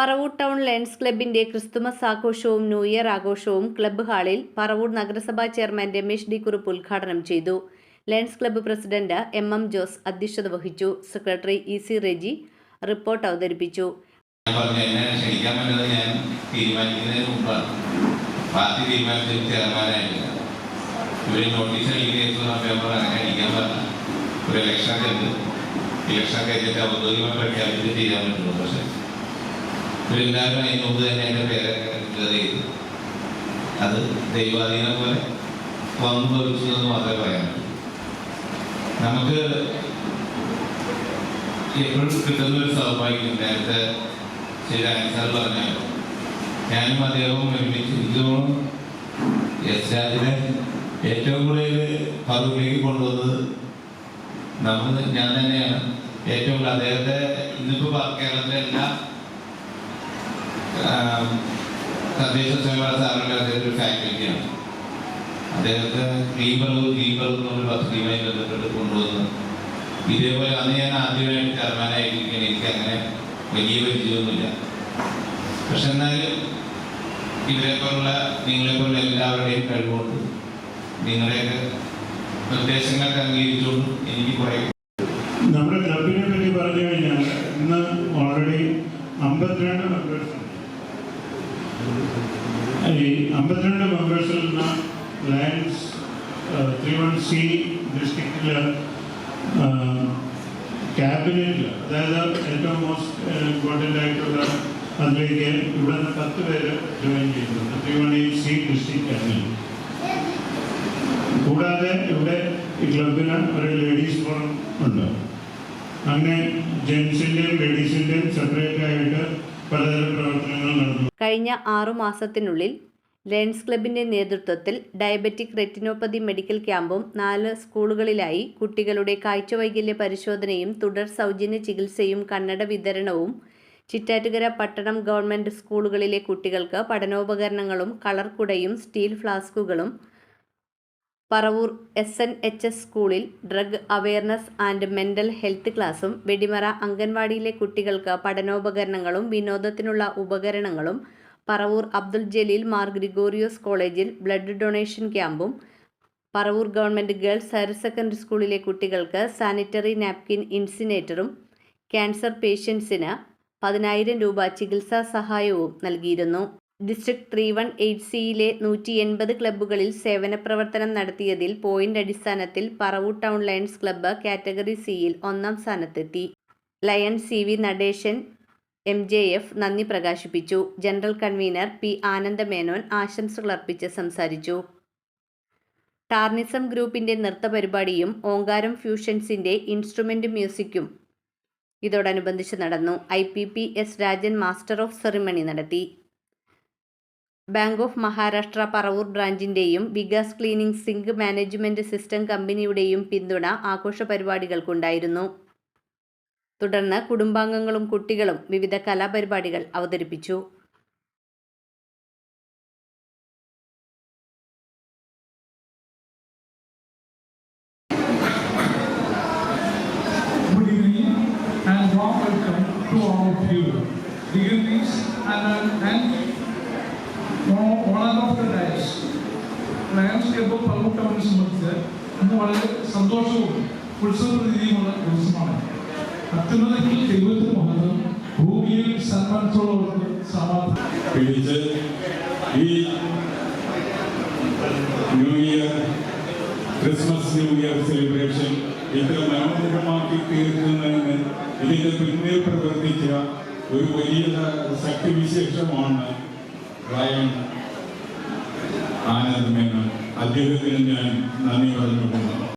Paravur town lions ക്ലബിന്റെ Christmas ആഘോഷവും new year ആഘോഷവും ക്ലബ്ബ് ഹാളിൽ പറവൂർ നഗരസഭാ ചെയർമാൻ രമേശ് ഡി കുറുപ്പ് ഉദ്ഘാടനം ചെയ്തു. Lions club president M M Jose അധ്യക്ഷത വഹിച്ചു. Secretary E C Reji report അവതരിപ്പിച്ചു. ഇലക്ഷൻ കഴിഞ്ഞിട്ട് ഔദ്യോഗികമായി പ്രഖ്യാപിച്ചിട്ട് ചെയ്യാൻ പറ്റുള്ളൂ പക്ഷെ ഇവരെല്ലാവരും അതിന് മുമ്പ് തന്നെ എന്റെ പേരെ ചെയ്തു. അത് ദൈവാധീനം പോലെ വന്നു മാത്രമേ പറയാൻ നമുക്ക് എപ്പോഴും കിട്ടുന്ന ഒരു സൗഭാഗ്യം നേരത്തെ ചില ആൻസർ പറഞ്ഞാൽ ഞാനും അദ്ദേഹവും ഒരുമിച്ച് ഇതും എസ് രാജിനെ ഏറ്റവും കൂടുതൽ ഫറൂഖിലേക്ക് കൊണ്ടുവന്നത് നമ്മൾ ഞാൻ തന്നെയാണ്. ഏറ്റവും കൂടുതൽ അദ്ദേഹത്തെ ഇന്നിപ്പോൾ കേരളത്തിലെ തദ്ദേശ സ്വയംഭരണ സ്ഥാപനങ്ങൾ അദ്ദേഹം ഒരു ഫാക്കൽറ്റിയാണ് അദ്ദേഹത്തെ ലീബർ ലീബർ എന്നൊരു പദ്ധതിയുമായി ബന്ധപ്പെട്ട് കൊണ്ടുവന്ന്. ഇതേപോലെ അന്ന് ഞാൻ ആദ്യമായിട്ട് ചെയർമാനായിരിക്കുകയാണ്. എനിക്ക് അങ്ങനെ വലിയ പരിചയമൊന്നുമില്ല. പക്ഷെ എന്നാലും ഇവരെ പോലുള്ള നിങ്ങളെ പോലുള്ള എല്ലാവരുടെയും കഴിവുകൊണ്ട് നിങ്ങളുടെയൊക്കെ നിർദ്ദേശങ്ങളൊക്കെ അംഗീകരിച്ചുകൊണ്ട് എനിക്ക് കുറേ നമ്മുടെ ക്ലബിനെ പറ്റി പറഞ്ഞു കഴിഞ്ഞാൽ ഇന്ന് ഓൾറെഡി അമ്പത്തിരണ്ട് മെമ്പേഴ്സ് ഈ അമ്പത്തിരണ്ട് മെമ്പേഴ്സിൽ നിന്ന് ലയൻസ് ത്രീ വൺ സി ഡിസ്ട്രിക്റ്റിൽ ക്യാബിനറ്റിൽ അതായത് ഏറ്റവും മോസ്റ്റ് ഇമ്പോർട്ടന്റ് ആയിട്ടുള്ള അതിലേക്ക് ഇവിടെ നിന്ന് പത്ത് പേര് ജോയിൻ ചെയ്തിട്ടുണ്ട് three one C district cabinet കൂടാതെ ഇവിടെ ഈ ക്ലബിന് ഒരു ലേഡീസ് ഫോറം ഉണ്ട്. അങ്ങനെ ജെൻസിന്റെയും ലേഡീസിന്റെയും സെപ്പറേറ്റ് ആയിട്ട് പലതരം പ്രവർത്തനങ്ങൾ നടന്നു. കഴിഞ്ഞ ആറു മാസത്തിനുള്ളിൽ ലയൺസ് ക്ലബിന്റെ നേതൃത്വത്തിൽ ഡയബറ്റിക് റെറ്റിനോപ്പതി മെഡിക്കൽ ക്യാമ്പും നാല് സ്കൂളുകളിലായി കുട്ടികളുടെ കാഴ്ചവൈകല്യ പരിശോധനയും തുടർ സൗജന്യ ചികിത്സയും കണ്ണട വിതരണവും ചിറ്റാറ്റുകര പട്ടണം ഗവൺമെന്റ് സ്കൂളുകളിലെ കുട്ടികൾക്ക് പഠനോപകരണങ്ങളും കളർ കുടയും steel ഫ്ലാസ്കുകളും Paravur S N H S സ്കൂളിൽ drug awareness and mental health ക്ലാസും വെടിമറ അംഗൻവാടിയിലെ കുട്ടികൾക്ക് പഠനോപകരണങ്ങളും വിനോദത്തിനുള്ള ഉപകരണങ്ങളും പറവൂർ അബ്ദുൽ ജലീൽ മാർ ഗ്രിഗോറിയോസ് കോളേജിൽ ബ്ലഡ് ഡൊണേഷൻ ക്യാമ്പും Paravur government girls higher secondary സ്കൂളിലെ കുട്ടികൾക്ക് സാനിറ്ററി നാപ്കിൻ ഇൻസിനേറ്ററും ക്യാൻസർ പേഷ്യൻസിന് പതിനായിരം രൂപ ചികിത്സാ സഹായവും നൽകിയിരുന്നു. ഡിസ്ട്രിക്ട് ത്രീ വൺ എയ്റ്റ് സിയിലെ നൂറ്റി എൺപത് ക്ലബ്ബുകളിൽ സേവന പ്രവർത്തനം നടത്തിയതിൽ പോയിന്റ് അടിസ്ഥാനത്തിൽ Paravur town Lions club category സിയിൽ ഒന്നാം സ്ഥാനത്തെത്തി. Lion C V Natesan M J F നന്ദി പ്രകാശിപ്പിച്ചു. ജനറൽ കൺവീനർ പി ആനന്ദമേനോൻ ആശംസകൾ അർപ്പിച്ച് സംസാരിച്ചു. ടാർണിസം ഗ്രൂപ്പിന്റെ നൃത്തപരിപാടിയും ഓങ്കാരം ഫ്യൂഷൻസിന്റെ ഇൻസ്ട്രുമെന്റ് മ്യൂസിക്കും ഇതോടനുബന്ധിച്ച് നടന്നു. I P P S Rajan master of ceremony നടത്തി. Bank of Maharashtra Paravur ബ്രാഞ്ചിന്റെയും Vikas cleaning sink management system കമ്പനിയുടെയും പിന്തുണ ആഘോഷ പരിപാടികൾക്കുണ്ടായിരുന്നു തുടർന്ന് കുടുംബാംഗങ്ങളും കുട്ടികളും വിവിധ കലാപരിപാടികൾ അവതരിപ്പിച്ചു. സന്തോഷവും ഉത്സവപ്രതീതിയുമുള്ള ദിവസമാണ്. അത്യുന്നതങ്ങളിൽ ദൈവത്തിന് മഹത്വം. ഭൂമിയിൽ സന്മാനത്തോടുള്ളവർക്ക് സമാധാനം. പിടിച്ച് ഈ new year Christmas new year celebration ഇത്ര മനോഹരമാക്കി തീർക്കുന്നതിന് ഇതിന്റെ പിന്നിൽ പ്രവർത്തിച്ച ഒരു വലിയ ശക്തിവിശേഷമാണ് റയൻ ആനന്ദ് മേനോൻ. അദ്ദേഹത്തിന് ഞാൻ നന്ദി പറഞ്ഞുകൊള്ളുന്നു